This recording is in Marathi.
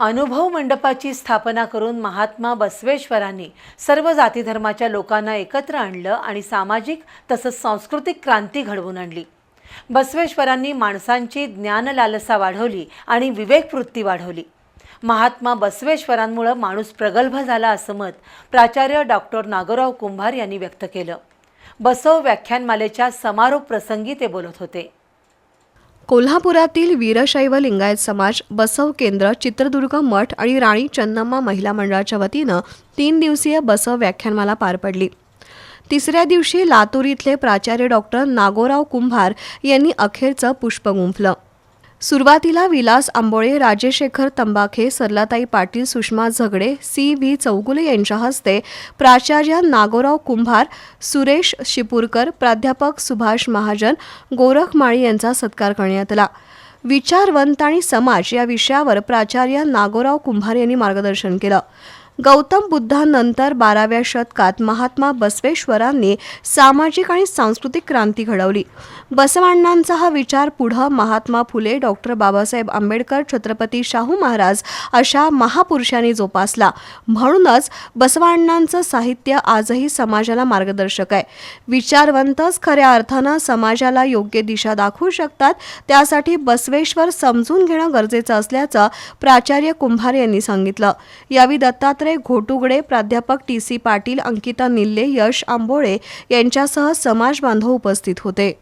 अनुभव मंडपाची स्थापना करून महात्मा बसवेश्वरांनी सर्व जातीधर्माच्या लोकांना एकत्र आणलं आणि सामाजिक तसंच सांस्कृतिक क्रांती घडवून आणली. बसवेश्वरांनी माणसांची ज्ञानलालसा वाढवली आणि विवेकवृत्ती वाढवली. महात्मा बसवेश्वरांमुळं माणूस प्रगल्भ झाला असं मत प्राचार्य डॉक्टर नागोराव कुंभार यांनी व्यक्त केलं. बसव व्याख्यानमालेच्या समारोप प्रसंगी ते बोलत होते. कोल्हापुरातील वीरशैव लिंगायत समाज बसव केंद्र चित्रदुर्ग मठ आणि राणी चन्नम्मा महिला मंडळाच्या वतीनं तीन दिवसीय बसव व्याख्यानमाला पार पडली. तिसऱ्या दिवशी लातूर इथले प्राचार्य डॉक्टर नागोराव कुंभार यांनी अखेरचं पुष्प गुंफलं. सुरुवातीला विलास आंबोळे राजेशेखर तंबाखे सरलाताई पाटील सुषमा झगडे सी व्ही चौगुले यांच्या हस्ते प्राचार्य नागोराव कुंभार सुरेश शिपूरकर प्राध्यापक सुभाष महाजन गोरख माळी यांचा सत्कार करण्यात आला. विचारवंत आणि समाज या विषयावर प्राचार्य नागोराव कुंभार यांनी मार्गदर्शन केलं. गौतम बुद्धानंतर बाराव्या शतकात महात्मा बसवेश्वरांनी सामाजिक आणि सांस्कृतिक क्रांती घडवली. बसवाण्णांचा हा विचार पुढं महात्मा फुले डॉक्टर बाबासाहेब आंबेडकर छत्रपती शाहू महाराज अशा महापुरुषांनी जोपासला. म्हणूनच बसवाण्णांचं साहित्य आजही समाजाला मार्गदर्शक आहे. विचारवंतच खऱ्या अर्थानं समाजाला योग्य दिशा दाखवू शकतात त्यासाठी बसवेश्वर समजून घेणं गरजेचं असल्याचं प्राचार्य कुंभार यांनी सांगितलं. यावेळी दत्तात्रय घोटुगडे प्राध्यापक टी सी पाटील अंकिता निल्ले यश आंबोळे यांच्यासह समाज बांधव उपस्थित होते.